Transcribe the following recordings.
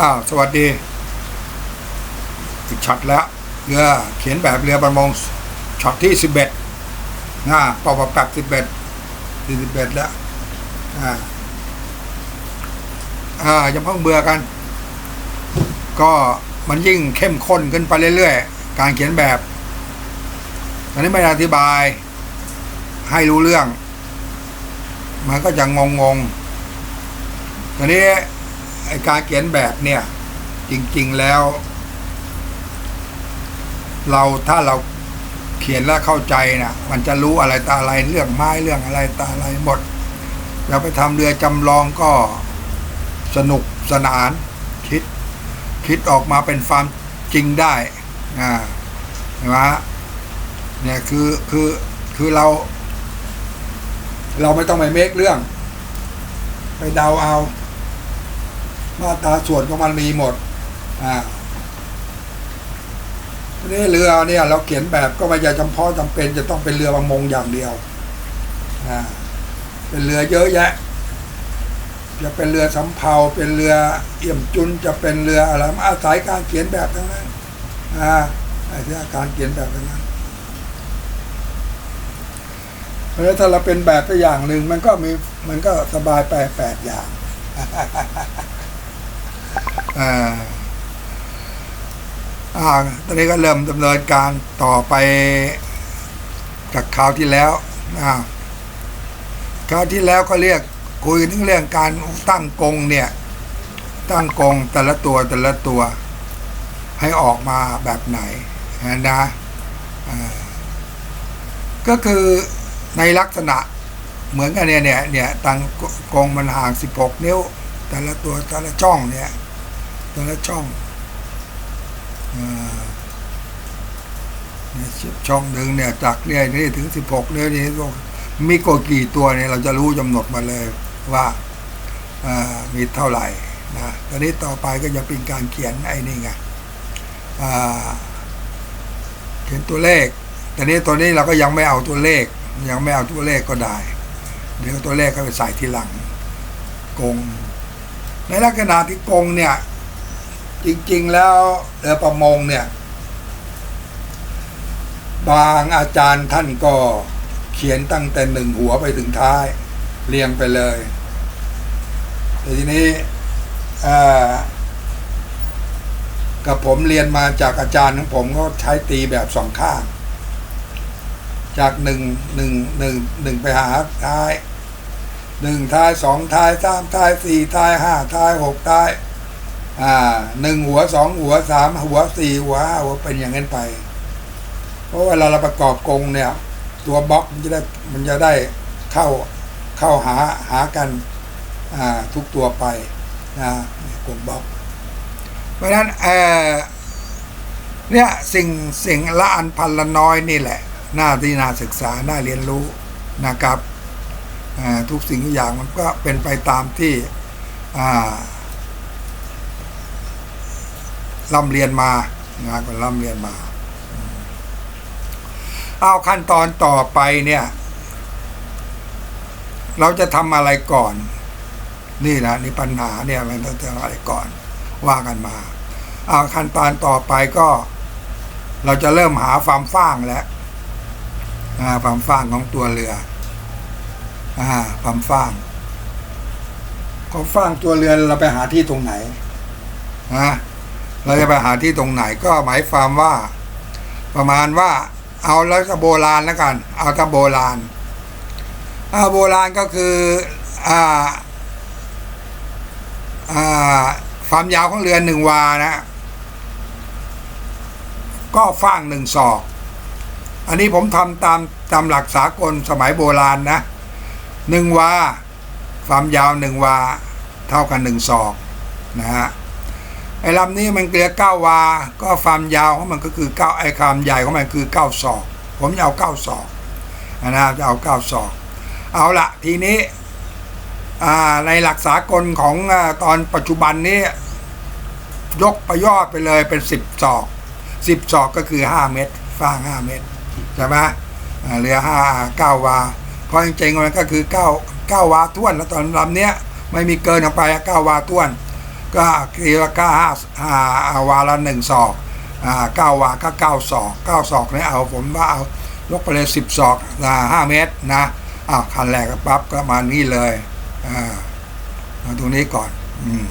อ้าวสวัสดี อีกช็อตแล้วเรือเขียนแบบเรือประมงช็อตที่สิบเอ็ดนะปอบปับสิบเอ็ดที่สิบเอ็ดแล้วอ่าอ่ายังเพิ่งเบื่อกัน ก็มันยิ่งเข้มข้นขึ้นไปเรื่อยๆ การเขียนแบบตอนนี้ไม่อธิบาย ให้รู้เรื่อง มันก็จะงงงๆตอนนี้ ไอการเขียนแบบเนี่ย จริง ๆแล้ว เราถ้าเราเขียนแล้วเข้าใจนะมันจะรู้อะไรตาอะไรเรื่องไม้เรื่องอะไรตาอะไรหมดเราไปทำเรือจำลองก็สนุกสนานคิด คิดออกมาเป็นความจริงได้อ่าเห็นไหมเนี่ยคือคือคือเรา เราไม่ต้องไปเมคเรื่อง ไปเดาเอา มาตราส่วนของมันมีหมด อ่านี้เรือเนี่ย เราเขียนแบบก็ไม่ใช่จำเพาะจำเป็น จะต้องเป็นเรือประมงอย่างเดียว อ่า เป็นเรือเยอะแยะ จะเป็นเรือสำเภา เป็นเรือเอี่ยมจุน จะเป็นเรืออะไรมันอาศัยการเขียนแบบทั้งนั้น อ่าอาศัยการเขียนแบบทั้งนั้นเพราะฉะนั้นถ้าเราเป็นแบบไปอย่างหนึ่งมันก็มีมันก็สบายไปแปดอย่าง อ่าอ่าตอนนี้ก็เริ่มดำเนินการต่อไปจากคราวที่แล้วอ่าคราวที่แล้วก็เรียกคุยถึงเรื่องการตั้งกงเนี่ย ตั้งกงแต่ละตัวแต่ละตัว ให้ออกมาแบบไหนนะอ่าก็คือในลักษณะเหมือนกันเนี่ยเนี่ยเนี่ยตั้งกงมันห่าง 16 นิ้ว แต่ละตัวแต่ละช่องเนี่ย แต่ละช่องอช่องหนึ่งเนี่ยจากเนี่ยนี่ถึง16นิ้วนี่มีกกี่ตัวเนี่ยเราจะรู้จำหนดมาเลยว่ามีเท่าไหร่นะตอนนี้ต่อไปก็จะเป็นการเขียนไอ้นี่ไงเขียนตัวเลขแต่นี้ตัวนี้เราก็ยังไม่เอาตัวเลข ยังไม่เอาตัวเลขก็ได้ เดี๋ยวตัวเลขก็ไปใส่ทีหลังกงในลักษณะที่กงเนี่ย จริง ๆ แล้วเรือประมงเนี่ย บางอาจารย์ท่านก็เขียนตั้งแต่หนึ่งหัวไปถึงท้าย เรียงไปเลยแต่ทีนี้กับผมเรียนมาจากอาจารย์ของผมก็ใช้ตีแบบสองข้าง จากหนึ่งหนึ่งหนึ่งหนึ่งไปหาท้ายหนึ่งท้ายสองท้ายสามท้ายสี่ท้ายห้าท้ายหกท้าย อ่าหนึ่งหัวสองหัวสามหัวสี่หัวห้าหัวเป็นอย่างนั้นไป เพราะเวลาเราประกอบกงเนี่ย ตัวบล็อกมันจะได้มันจะได้เข้าเข้าหาหากันอ่าทุกตัวไปนะกงบล็อก เพราะฉะนั้นเออเนี่ยสิ่งสิ่งละอันพันละน้อยนี่แหละน่าที่น่าศึกษาน่าเรียนรู้นะครับทุกสิ่งทุกอย่างมันก็เป็นไปตามที่ ร่ำเรียนมานะก็ร่ำเรียนมา เอาขั้นตอนต่อไปเนี่ย เราจะทำอะไรก่อน นี่นะนี่ปัญหาเนี่ยมันต้องทำอะไรก่อน ว่ากันมา เอาขั้นตอนต่อไปก็ เราจะเริ่มหาความฟ้างแล้วความฟ้างของตัวเรืออ่าความฟ้างความฟ้างตัวเรือเราไปหาที่ตรงไหนนะ เราจะไปหาที่ตรงไหนก็หมายความว่า ประมาณว่า เอาแล้วจะโบราณแล้วกัน เอาถ้าโบราณอาโบราณก็คืออ่าอ่าความยาวของเรือหนึ่งวานะ ก็ฟ้างหนึ่งศอก อันนี้ผมทำตามตามหลักสากลสมัยโบราณนะหนึ่งวาความยาวหนึ่งวา เท่ากันหนึ่งศอกนะฮะ ไอ้ลำนี้มันเกลียเก้าวา ก็ความยาวของมันก็คือเก้าไอ้ความใหญ่ของมันคือเก้าศอก ผมจะเอาเก้าศอกนะจะเอาเก้าศอก เอาละทีนี้ในหลักสากลของตอนปัจจุบันนี้ ยกประยอดไปเลยเป็นสิบศอกสิบศอกก็คือห้าเมตรฟ้างห้าเมตรใช่ไหมเรือห้าเก้าวา เพราะจริงๆมันก็คือเก้าเก้าวาท้วน แล้วตอนลำเนี้ยไม่มีเกินออกไปเก้าวาท้วน ก็ทีละเก้าห้าอ่าวาละหนึ่งศอกอ่าเก้าวาก็เก้าศอกเก้าศอกเนี่ยเอาผมว่าเอายกไปเลยสิบศอกอ่าห้าเมตรนะอ้าวคันแรกก็ปั๊บก็มานี่เลยอ่ามาตรงนี้ก่อน อืม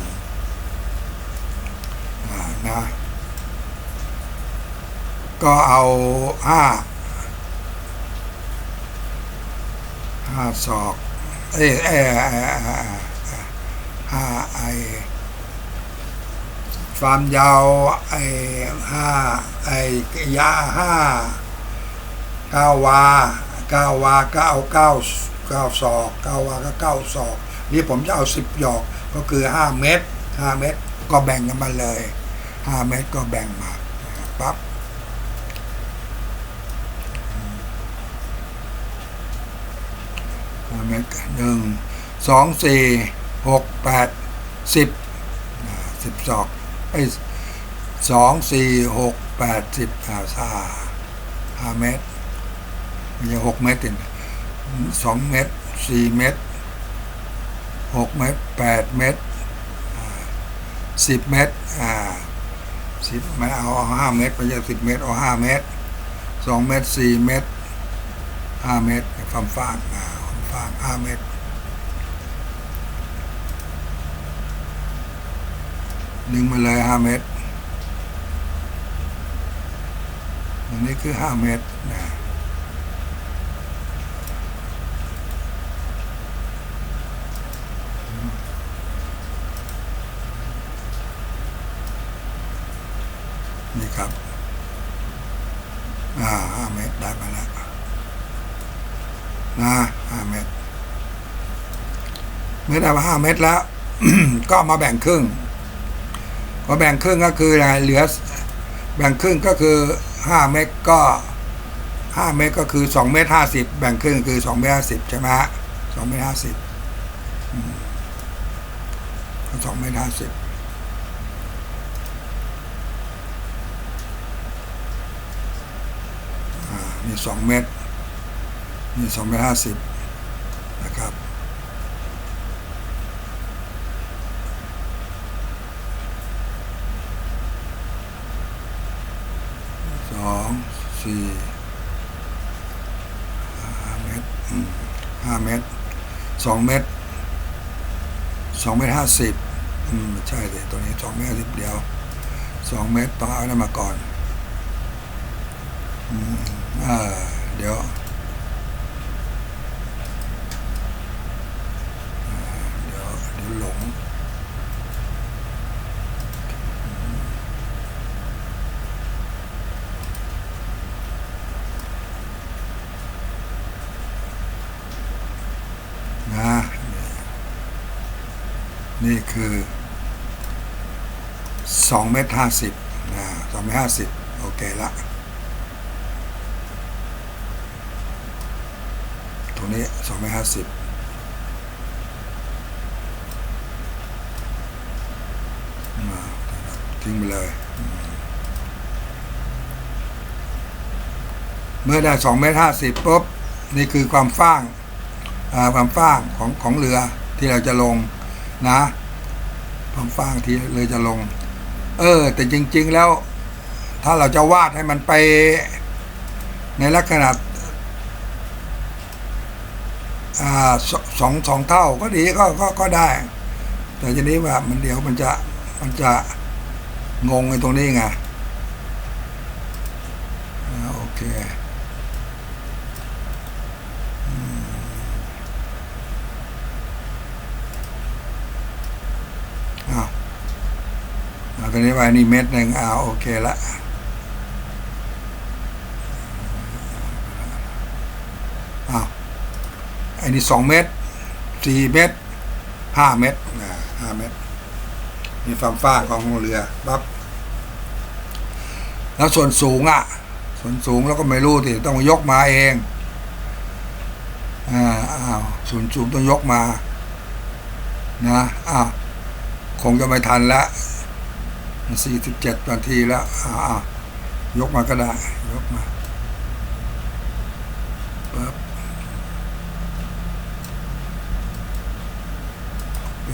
อ่านะก็เอาห้าห้าศอกเอ้ยเอ้ยเอ้ยเอ้ยเอ้ยห้าไอ ความยาวไอ้ห้าไอ้ยาห้าเก้าวาเก้าวาก็เอาเก้าเก้าศอกเก้าวาก็เก้าศอกนี่ผมจะเอาสิบหยอกก็คือห้าเม็ดห้าเม็ดก็แบ่งกันมาเลยห้าเม็ดก็แบ่งมาปั๊บห้าเมตรหนึ่งสองสี่หกแปดสิบสิบสอง ไอ้สองสี่หกแปดสิบอาห้าห้าเมตรม่ใช่หกเมตรเองสองเมตรสี่เมตรหกเมตรแปดเมตรสิบเมตรอ่าสิบม่เอาเอาห้าเมตรไม่ใช่สิบเมตรเอาห้าเมตรสองเมตรสี่เมตรห้าเมตรความฟ้างอ่าความฟ้างห้าเมตร ดึงมาเลยห้าเมตรอันนี้คือห้าเมตรนะนี่ครับ อ่าห้าเมตรได้มาแล้วนะห้าเมตรเมื่อได้มาห้าเมตรแล้ว ก็มาแบ่งครึ่ง พอแบ่งครึ่งก็คืออะไรเหลือ แบ่งครึ่งก็คือห้าเมตรก็ห้าเมตรก็คือสองเมตรห้าสิบแบ่งครึ่งคือสองเมตรห้าสิบใช่ไหมฮะสองเมตรห้าสิบสองเมตรห้าสิบอ่านี่สองเมตรนี่สองเมตรห้าสิบนะครับ องสี่ห้าเมตรห้าเมตรสองเมตรสองเมตรห้าสิบอืมใช่เลยตัวนี้สองเมตรห้าสิบเดียวสองเมตรต้องเอาได้มาก่อน อืมอ่าเดี๋ยวเอ่อเดี๋ยวเดี๋ยวหลง นะ นี่คือสองเมตรห้าสิบนะสองเมตรห้าสิบโอเคละตรงนี้สองเมตรห้าสิบทิ้งไปเลย เมื่อได้สองเมตรห้าสิบปุ๊บ นี่คือความฟ้างความฟ้างของของเรือที่เราจะลง นะความฟ้างที่เรือจะลง เออ แต่จริง ๆ แล้ว ถ้าเราจะวาดให้มันไป ในลักษณะอ่าสสองสองเท่าก็ดีก็ก็ก็ได้ แต่ทีนี้ว่ามันเดี๋ยวมันจะมันจะงงในตรงนี้ไงโอเค อ้าวเอา ตอนนี้ไว้นี่เม็ดหนึ่งเอาโอเคละเอาไอ้นี่สองเม็ดสี่เม็ดห้าเม็ดอ่าห้าเม็ดมีความฟ้าของเรือปั๊บแล้วส่วนสูงอะ ส่วนสูงแล้วก็ไม่รู้ที่ต้องยกมาเองอ่าอ้าวส่วนสูงต้องยกมา นะอ้าวคงจะไม่ทันแล้ว สี่สิบเจ็ดนาทีแล้วอ่ายกมาก็ได้ ยกมา